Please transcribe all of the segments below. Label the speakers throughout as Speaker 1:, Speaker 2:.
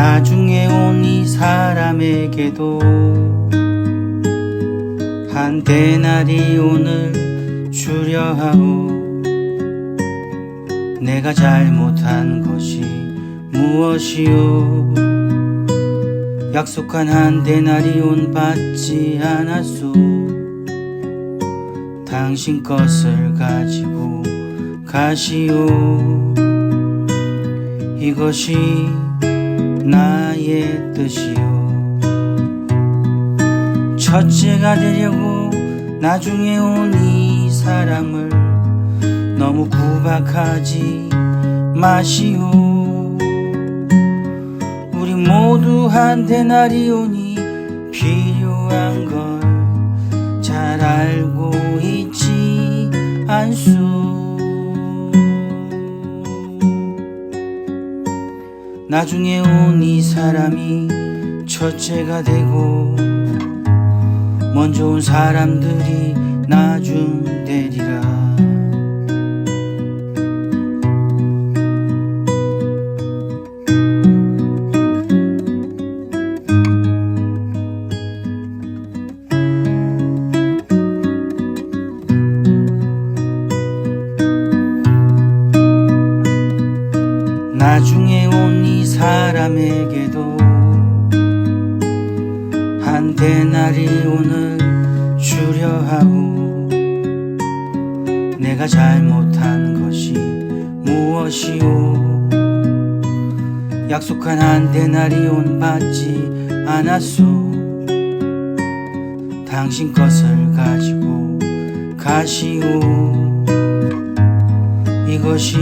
Speaker 1: 나중에 온 이 사람에게도 한 대나리온을 주려 하오. 내가 잘못한 것이 무엇이오? 약속한 한 대나리온 받지 않았소. 당신 것을 가지고 가시오. 이것이 나의 뜻이요. 첫째가 되려고 나중에 온 이 사람을 너무 구박하지 마시오. 우리 모두 한 데나리온이 필요한 걸 잘 알고 있지 않소 나중에 온 이 사람이 첫째가 되고 먼저 온 사람들이 나중에 온 이 사람에게도 한 대나리온을 주려 하고 내가 잘못한 것이 무엇이오? 약속한 한 대나리 온 받지 않았소. 당신 것을 가지고 가시오. 이것이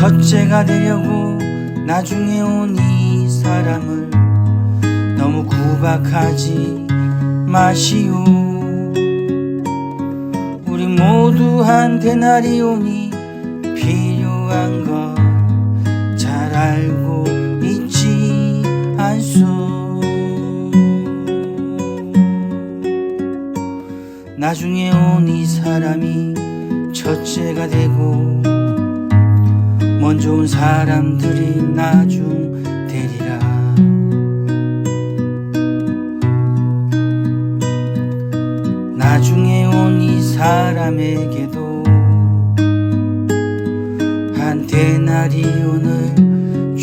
Speaker 1: 첫째가 되려고 나중에 온 이 사람을 너무 구박하지 마시오. 우리 모두 한 데나리온이 필요한 걸잘 알고 있지 않소. 나중에 온 이 사람이 첫째가 되고 먼저 온 사람들이 나중 되리라. 나중에 온 이 사람에게도 한 대나리온을